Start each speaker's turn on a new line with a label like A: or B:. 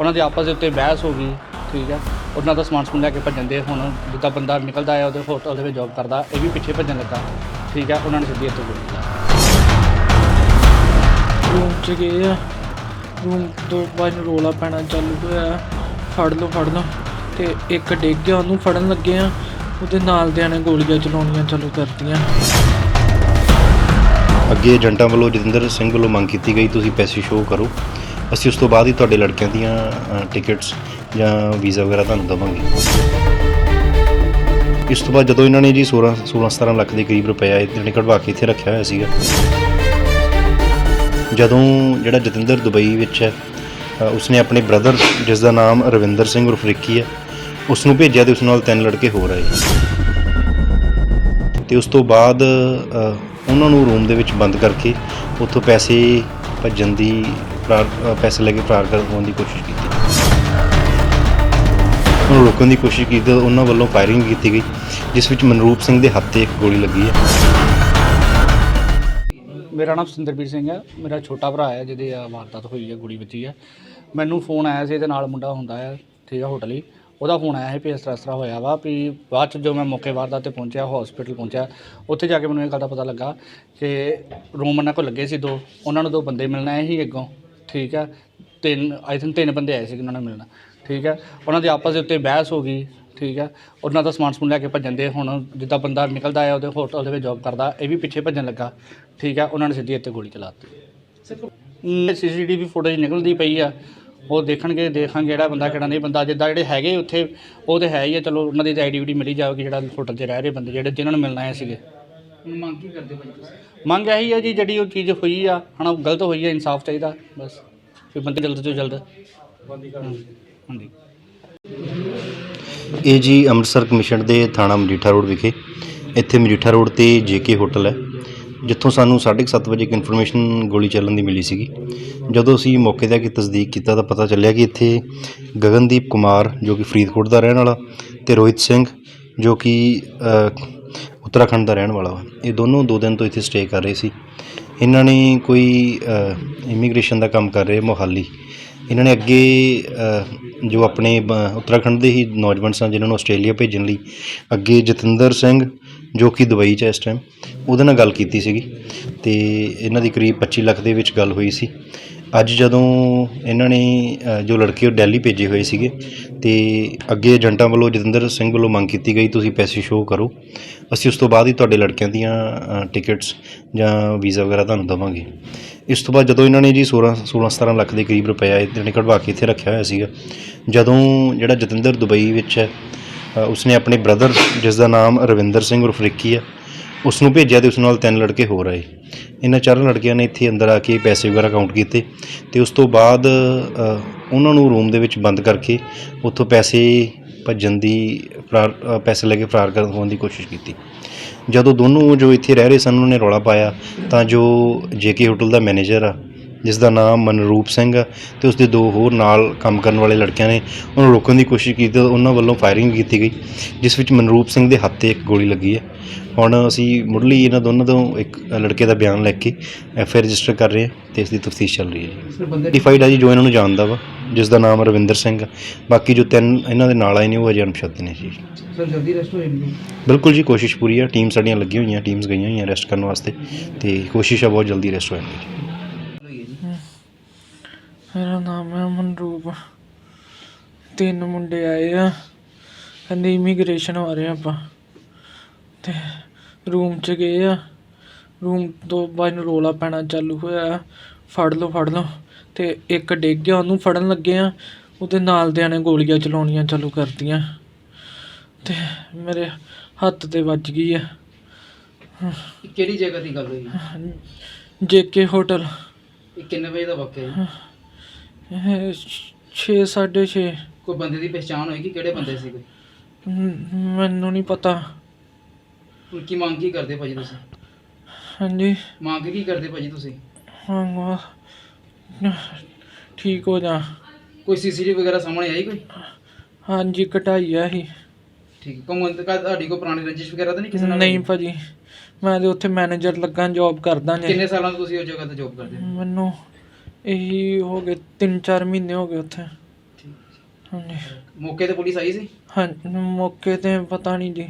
A: ਉਹਨਾਂ ਦੇ ਆਪਸ ਦੇ ਉੱਤੇ ਬਹਿਸ ਹੋ ਗਈ ਠੀਕ ਹੈ। ਉਹਨਾਂ ਦਾ ਸਮਾਨ ਸਮੂਨ ਲੈ ਕੇ ਭੱਜਣ ਦੇ ਹੁਣ ਜਿੱਦਾਂ ਬੰਦਾ ਨਿਕਲਦਾ ਆ ਉਹਦੇ ਹੋਟਲ ਦੇ ਵਿੱਚ ਜੌਬ ਕਰਦਾ ਇਹ ਵੀ ਪਿੱਛੇ ਭੱਜਣ ਲੱਗਾ ਠੀਕ ਹੈ। ਉਹਨਾਂ ਨੇ ਸਿੱਧੀ ਇੱਥੇ ਗੋਲੀ ਚਲਾਈ
B: ਰੂਮ ਚ ਗਏ ਆ। ਰੂਮ ਤੋਂ ਬਾਅਦ ਨੂੰ ਰੋਲਾ ਪੈਣਾ ਚਾਲੂ ਹੋਇਆ ਫੜ ਲਓ ਫੜ ਲਓ। ਤੇ ਇੱਕ ਡਿੱਗ ਗਿਆ ਉਹਨੂੰ ਫੜਨ ਲੱਗੇ ਆ। ਉਹਦੇ ਨਾਲ ਦਿਆਂ ਨੇ ਗੋਲੀਆਂ ਚਲਾਉਣੀਆਂ ਚਾਲੂ ਕਰਤੀਆਂ।
C: ਅੱਗੇ ਏਜੰਟਾਂ ਵੱਲੋਂ ਜਤਿੰਦਰ ਸਿੰਘ ਵੱਲੋਂ ਮੰਗ ਕੀਤੀ ਗਈ ਤੁਸੀਂ ਪੈਸੇ ਸ਼ੋਅ ਕਰੋ। ਅਸੀਂ ਉਸ ਤੋਂ ਬਾਅਦ ਹੀ ਤੁਹਾਡੇ ਲੜਕਿਆਂ ਦੀਆਂ ਟਿਕਟਸ ਜਾਂ ਵੀਜ਼ਾ ਵਗੈਰਾ ਤੁਹਾਨੂੰ ਦੇਵਾਂਗੇ। ਇਸ ਤੋਂ ਬਾਅਦ ਜਦੋਂ ਇਹਨਾਂ ਨੇ ਜੀ 16 16 17 ਲੱਖ ਦੇ ਕਰੀਬ ਰੁਪਇਆ ਇਹਨਾਂ ਨੇ ਕਢਵਾ ਕੇ ਇੱਥੇ ਰੱਖਿਆ ਹੋਇਆ ਸੀਗਾ, ਜਦੋਂ ਜਿਹੜਾ ਜਤਿੰਦਰ ਦੁਬਈ ਵਿੱਚ ਹੈ ਉਸਨੇ ਆਪਣੇ ਬ੍ਰਦਰ ਜਿਸ ਦਾ ਨਾਮ ਰਵਿੰਦਰ ਸਿੰਘ ਉਰਫ ਰਿੱਕੀ ਹੈ ਉਸ ਨੂੰ ਭੇਜਿਆ ਤੇ ਉਸ ਨਾਲ ਤਿੰਨ ਲੜਕੇ ਹੋਰ ਆਏ। ਤੇ ਉਸ ਤੋਂ ਬਾਅਦ ਉਹਨਾਂ ਨੂੰ ਰੂਮ ਦੇ ਵਿੱਚ ਬੰਦ ਕਰਕੇ ਉੱਥੋਂ ਪੈਸੇ ਭੱਜਣ ਦੀ ਫਰਾਰ ਅ, ਪੈਸੇ ਲੈ ਕੇ ਫਰਾਰ ਕਰਨ ਹੋਣ ਦੀ ਕੋਸ਼ਿਸ਼ ਕੀਤੀ। ਉਹਨੂੰ ਰੋਕਣ ਦੀ ਕੋਸ਼ਿਸ਼ ਕੀਤੀ ਤਾਂ ਉਹਨਾਂ ਵੱਲੋਂ ਫਾਇਰਿੰਗ ਕੀਤੀ ਗਈ ਜਿਸ ਵਿੱਚ ਮਨਰੂਪ ਸਿੰਘ ਦੇ ਹੱਥ ਤੇ ਇੱਕ ਗੋਲੀ ਲੱਗੀ ਹੈ।
A: ਮੇਰਾ ਨਾਮ ਸਿੰਦਰਬੀਰ ਸਿੰਘ ਹੈ। ਮੇਰਾ ਛੋਟਾ ਭਰਾ ਹੈ ਜਿਹਦੇ ਆ ਵਾਰਦਾਤ ਹੋਈ ਹੈ ਗੁੜੀ ਵੱਜੀ ਹੈ। ਮੈਨੂੰ ਫੋਨ ਆਇਆ ਸੀ ਇਹਦੇ ਨਾਲ ਮੁੰਡਾ ਹੁੰਦਾ ਹੈ ਠੀਕ ਹੈ ਹੋਟਲ ਹੀ। ਉਹਦਾ ਫੋਨ ਆਇਆ ਸੀ ਵੀ ਇਸ ਤਰ੍ਹਾਂ ਇਸ ਤਰ੍ਹਾਂ ਹੋਇਆ ਵਾ ਵੀ ਬਾਅਦ ਚ ਜੋ ਮੈਂ ਮੌਕੇ ਵਾਰਦਾਤ ਤੇ ਪਹੁੰਚਿਆ ਹਸਪੀਟਲ ਪਹੁੰਚਿਆ ਉੱਥੇ ਜਾ ਕੇ ਮੈਨੂੰ ਇਹ ਗੱਲ ਦਾ ਪਤਾ ਲੱਗਾ ਕਿ ਰੂਮ ਉਹਨਾਂ ਕੋਲ ਲੱਗੇ ਸੀ ਦੋ। ਉਹਨਾਂ ਨੂੰ ਦੋ ਬੰਦੇ ਮਿਲਣ ਆਏ ਸੀ ਅੱਗੋਂ। ਠੀਕ ਹੈ, ਤਿੰਨ ਆਈ ਥਿੰਕ ਤਿੰਨ ਬੰਦੇ ਆਏ ਸੀ ਉਹਨਾਂ ਨੂੰ ਮਿਲਣਾ, ਠੀਕ ਹੈ। ਉਹਨਾਂ ਦੇ ਆਪਸ ਦੇ ਉੱਤੇ ਬਹਿਸ ਹੋ ਗਈ, ਠੀਕ ਹੈ। ਉਹਨਾਂ ਦਾ ਸਮਾਨ ਸਮੂਨ ਲੈ ਕੇ ਭੱਜਣ ਦੇ ਹੁਣ ਜਿੱਦਾਂ ਬੰਦਾ ਨਿਕਲਦਾ ਆ ਉਹਦੇ ਹੋਟਲ ਦੇ ਵਿੱਚ ਜੌਬ ਕਰਦਾ, ਇਹ ਵੀ ਪਿੱਛੇ ਭੱਜਣ ਲੱਗਾ, ਠੀਕ ਹੈ। ਉਹਨਾਂ ਨੇ ਸਿੱਧੀ ਇੱਥੇ ਗੋਲੀ ਚਲਾਤੀ ਸੀਸੀਟੀਵੀ ਫੁਟੇਜ ਨਿਕਲਦੀ ਪਈ ਆ, ਉਹ ਦੇਖਣਗੇ, ਦੇਖਾਂਗੇ ਜਿਹੜਾ ਬੰਦਾ ਕਿਹੜਾ ਨਹੀਂ, ਬੰਦਾ ਜਿੱਦਾਂ ਜਿਹੜੇ ਹੈਗੇ ਉੱਥੇ, ਉਹ ਤੇ ਹੈ ਹੀ ਆ, ਚਲੋ ਉਹਨਾਂ ਦੀ ਤਾਂ ਆਈਡੀ ਮਿਲੀ ਜਾਵੇਗੀ ਜਿਹੜਾ ਹੋਟਲ 'ਚ ਰਹਿ ਰਹੇ ਬੰਦੇ, ਜਿਹੜੇ ਜਿਨ੍ਹਾਂ ਨੂੰ ਮਿਲਣਾ ਆਏ ਸੀਗੇ। ਮੰਗ ਕੀ ਕਰਦੇ ਭਾਈ ਮੰਗ ਇਹੀ ਹੈ ਜੀ ਜਿਹੜੀ ਉਹ ਚੀਜ਼ ਹੋਈ ਆ ਹਨਾ ਉਹ ਗਲਤ ਹੋਈ ਹੈ ਇਨਸਾਫ ਚਾਹੀਦਾ ਬਸ। ਵੀ ਬੰਦੇ ਜਲਦ ਤੋਂ ਜਲਦ। ਹਾਂਜੀ।
C: ਇਹ ਜੀ ਅੰਮ੍ਰਿਤਸਰ ਕਮਿਸ਼ਨ ਦੇ ਥਾਣਾ ਮਜੀਠਾ ਰੋਡ ਵਿਖੇ। ਇੱਥੇ ਮਜੀਠਾ ਰੋਡ ਤੇ ਜੇਕੇ ਹੋਟਲ ਹੈ ਜਿੱਥੋਂ ਸਾਨੂੰ 7:30 ਵਜੇ ਇੱਕ ਇਨਫੋਰਮੇਸ਼ਨ ਗੋਲੀ ਚੱਲਣ ਦੀ ਮਿਲੀ ਸੀਗੀ। ਜਦੋਂ ਅਸੀਂ ਮੌਕੇ ਤੇ ਆ ਕੇ ਤਸਦੀਕ ਕੀਤਾ ਤਾਂ ਪਤਾ ਚੱਲਿਆ ਕਿ ਇੱਥੇ ਗਗਨਦੀਪ ਕੁਮਾਰ ਜੋ ਕਿ ਫਰੀਦਕੋਟ ਦਾ ਰਹਿਣ ਵਾਲਾ ਤੇ ਰੋਹਿਤ ਸਿੰਘ ਜੋ ਕਿ ਉੱਤਰਾਖੰਡ ਦਾ ਰਹਿਣ ਵਾਲਾ ਵਾ ਇਹ ਦੋਨੋਂ ਦੋ ਦਿਨ ਤੋਂ ਇੱਥੇ ਸਟੇ ਕਰ ਰਹੇ ਸੀ। ਇਹਨਾਂ ਨੇ ਕੋਈ ਇਮੀਗ੍ਰੇਸ਼ਨ ਦਾ ਕੰਮ ਕਰ ਰਹੇ ਮੋਹਾਲੀ। ਇਹਨਾਂ ਨੇ ਅੱਗੇ ਜੋ ਆਪਣੇ ਉੱਤਰਾਖੰਡ ਦੇ ਹੀ ਨੌਜਵਾਨ ਸਨ ਜਿਨ੍ਹਾਂ ਨੂੰ ਆਸਟ੍ਰੇਲੀਆ ਭੇਜਣ ਲਈ, ਅੱਗੇ ਜਤਿੰਦਰ ਸਿੰਘ, ਜੋ ਕਿ ਦੁਬਈ 'ਚ ਹੈ ਇਸ ਟਾਈਮ ਉਹਦੇ ਨਾਲ ਗੱਲ ਕੀਤੀ ਸੀਗੀ। ਤੇ ਇਹਨਾਂ ਦੀ ਕਰੀਬ 25 ਲੱਖ ਦੇ ਵਿੱਚ ਗੱਲ ਹੋਈ ਸੀ। ਅੱਜ ਜਦੋਂ ਇਹਨਾਂ ਨੇ ਅ, ਜੋ ਲੜਕੇ ਉਹ ਦਿੱਲੀ ਭੇਜੇ ਹੋਏ ਸੀਗੇ ਤੇ ਅੱਗੇ ਏਜੰਟਾਂ ਵੱਲੋਂ ਜਤਿੰਦਰ ਸਿੰਘ ਵੱਲੋਂ ਮੰਗ ਕੀਤੀ ਗਈ ਤੁਸੀਂ ਪੈਸੇ ਸ਼ੋਅ ਕਰੋ। ਅਸੀਂ ਉਸ ਤੋਂ ਬਾਅਦ ਹੀ ਤੁਹਾਡੇ ਲੜਕਿਆਂ ਦੀਆਂ ਅ, ਟਿਕਟਸ ਜਾਂ ਵੀਜ਼ਾ ਵਗੈਰਾ ਤੁਹਾਨੂੰ ਦੇਵਾਂਗੇ। ਇਸ ਤੋਂ ਬਾਅਦ ਜਦੋਂ ਇਹਨਾਂ ਨੇ ਜੀ 16 16 17 ਲੱਖ ਦੇ ਕਰੀਬ ਰੁਪਇਆ ਇਹਨਾਂ ਨੇ ਕਢਵਾ ਕੇ ਇੱਥੇ ਰੱਖਿਆ ਹੋਇਆ ਸੀਗਾ। ਜਦੋਂ ਜਿਹੜਾ ਜਤਿੰਦਰ ਦੁਬਈ ਵਿੱਚ ਹੈ ਅ, ਉਸਨੇ ਆਪਣੇ ਬ੍ਰਦਰ ਜਿਸ ਦਾ ਨਾਮ ਰਵਿੰਦਰ ਸਿੰਘ ਉਰਫ ਰਿੱਕੀ ਹੈ ਉਸ ਨੂੰ ਭੇਜਿਆ ਤੇ ਉਸ ਨਾਲ ਤਿੰਨ ਲੜਕੇ ਹੋਰ ਆਏ। ਇਹਨਾਂ ਚਾਰਾਂ ਲੜਕਿਆਂ ਨੇ ਇੱਥੇ ਅੰਦਰ ਆ ਕੇ ਪੈਸੇ ਵਗੈਰਾ ਕਾਊਂਟ ਕੀਤੇ ਤੇ ਉਸ ਤੋਂ ਬਾਅਦ ਉਹਨਾਂ ਨੂੰ ਰੂਮ ਦੇ ਵਿੱਚ ਬੰਦ ਕਰਕੇ ਉੱਥੋਂ ਪੈਸੇ ਭੱਜਣ ਦੀ ਫਰਾਰ ਪੈਸੇ ਲੈ ਕੇ ਫਰਾਰ ਕਰਨ ਹੋਣ ਦੀ ਕੋਸ਼ਿਸ਼ ਕੀਤੀ। ਜਦੋਂ ਦੋਨੋਂ ਜੋ ਇੱਥੇ ਰਹਿ ਰਹੇ ਸਨ, ਉਹਨਾਂ ਨੇ ਰੌਲਾ ਪਾਇਆ ਤਾਂ ਜੋ ਜੇਕੇ ਹੋਟਲ ਦਾ ਮੈਨੇਜਰ ਆ ਜਿਸ ਦਾ ਨਾਮ ਮਨਰੂਪ ਸਿੰਘ ਆ ਤੇ ਉਸ ਦੇ ਦੋ ਹੋਰ ਨਾਲ ਕੰਮ ਕਰਨ ਵਾਲੇ ਲੜਕਿਆਂ ਨੇ। ਉਹਨੂੰ ਰੋਕਣ ਦੀ ਕੋਸ਼ਿਸ਼ ਕੀਤੀ ਤਾਂ ਉਹਨਾਂ ਵੱਲੋਂ ਫਾਇਰਿੰਗ ਕੀਤੀ ਗਈ ਜਿਸ ਵਿੱਚ ਮਨਰੂਪ ਸਿੰਘ ਦੇ ਹੱਥ ਤੇ ਇੱਕ ਗੋਲੀ ਲੱਗੀ ਹੈ। ਹੁਣ ਅਸੀਂ ਮੁੱਢਲੀ ਇਹਨਾਂ ਦੋਨਾਂ ਤੋਂ ਇੱਕ ਲੜਕੇ ਦਾ ਬਿਆਨ ਲੈ ਕੇ ਐਫ ਆਈ ਰਜਿਸਟਰ ਕਰ ਰਹੇ ਹਾਂ ਤੇ ਇਸ ਦੀ ਤਫਤੀਸ਼ ਚੱਲ ਰਹੀ ਹੈ ਜੀ। ਡਿਫਾਈਡ ਆ ਜੀ ਜੋ ਇਹਨਾਂ ਨੂੰ ਜਾਣਦਾ ਵਾ ਜਿਸ ਦਾ ਨਾਮ ਰਵਿੰਦਰ ਸਿੰਘ ਆ। ਬਾਕੀ ਜੋ ਤਿੰਨ ਇਹਨਾਂ ਦੇ ਨਾਲ ਆਏ ਨੇ ਉਹ ਅਜੇ ਅਣਪਛਾਤੇ ਨੇ ਜੀ।
A: ਸਰ ਜਲਦੀ ਰੈਸਟ ਹੋ ਜਾਣਗੇ।
C: ਬਿਲਕੁਲ ਜੀ ਕੋਸ਼ਿਸ਼ ਪੂਰੀ ਆ। ਟੀਮ ਸਾਡੀਆਂ ਲੱਗੀਆਂ ਹੋਈਆਂ ਟੀਮਸ ਗਈਆਂ ਹੋਈਆਂ ਰੈਸਟ ਕਰਨ ਵਾਸਤੇ ਤੇ ਕੋਸ਼ਿਸ਼ ਆ ਬਹੁਤ ਜਲਦੀ ਰੈਸਟ ਹੋ ਜਾਣਗੇ
B: ਮੇਰਾ ਨਾਮ ਹੈ ਮਨਰੂਪ। ਤਿੰਨ ਮੁੰਡੇ ਆਏ ਆ। ਕਹਿੰਦੇ ਇਮੀਗ੍ਰੇਸ਼ਨ ਆ ਰਹੇ ਆਪਾਂ। ਤੇ ਰੂਮ ਚ ਗਏ ਆ। ਰੂਮ ਤੋਂ ਬਾਅਦ ਨੂੰ ਰੋਲਾ ਪੈਣਾ ਚਾਲੂ ਹੋਇਆ। ਫੜ ਲਓ ਫੜ ਲਓ। ਤੇ ਇੱਕ ਡਿੱਗ ਗਿਆ ਉਹਨੂੰ ਫੜਨ ਲੱਗੇ ਆ। ਉਹਦੇ ਨਾਲ ਦਿਆਂ ਨੇ ਗੋਲੀਆਂ ਚਲਾਉਣੀਆਂ ਚਾਲੂ ਕਰਤੀਆਂ। ਤੇ ਮੇਰੇ ਹੱਥ ਤੇ ਵੱਜ ਗਈ ਆ।
D: ਕਿਹੜੀ ਜਗ੍ਹਾ ਦੀ ਗੱਲ ਹੋਈ?
B: JK hotel.
D: ਇਹ ਕਿੰਨੇ ਵਜੇ ਦਾ ਵਾਕਿਆ ਹੈ
B: 6 6:30
D: ਕੋਈ ਬੰਦੇ ਦੀ ਪਛਾਣ ਹੋਈ ਕਿ ਕਿਹੜੇ ਬੰਦੇ ਸੀਗੇ
B: ਮੈਨੂੰ ਨਹੀਂ ਪਤਾ।
D: ਹੁਣ ਕੀ ਮੰਗ ਕੀ ਕਰਦੇ ਭਾਜੀ ਤੁਸੀਂ?
B: ਹਾਂਜੀ।
D: ਮੰਗ ਕੀ ਕਰਦੇ ਭਾਜੀ ਤੁਸੀਂ?
B: ਹਾਂ ਠੀਕ ਹੋ ਜਾ।
D: ਕੋਈ ਸੀਸੀਟੀਵੀ ਵਗੈਰਾ ਸਾਹਮਣੇ ਆਈ ਕੋਈ?
B: ਹਾਂਜੀ ਘਟਾਈ ਆ ਹੀ
D: ਠੀਕ ਹੈ ਕੌਣ ਤੁਹਾਡੀ ਕੋਈ ਪੁਰਾਣੀ ਰੰਜਿਸ਼ ਵਗੈਰਾ ਤਾਂ ਨਹੀਂ ਕਿਸੇ ਨਾਲ?
B: ਨਹੀਂ ਭਾਜੀ ਮੈਂ ਤੇ ਉੱਥੇ ਮੈਨੇਜਰ ਲੱਗਾ ਜੌਬ ਕਰਦਾ ਜੀ।
D: ਕਿੰਨੇ ਸਾਲਾਂ ਤੋਂ ਤੁਸੀਂ ਉਸ ਜਗ੍ਹਾ ਤੇ ਜੌਬ ਕਰਦੇ ਹੋ?
B: ਮੈਨੂੰ ਇਹੀ ਹੋ ਗਏ 3-4 ਮਹੀਨੇ ਹੋ ਗਏ ਉੱਥੇ। ਹਾਂਜੀ।
D: ਮੌਕੇ ਤੇ ਪੁਲਿਸ ਆਈ ਸੀ?
B: ਹਾਂ ਮੌਕੇ ਤੇ ਪਤਾ ਨਹੀਂ ਜੀ।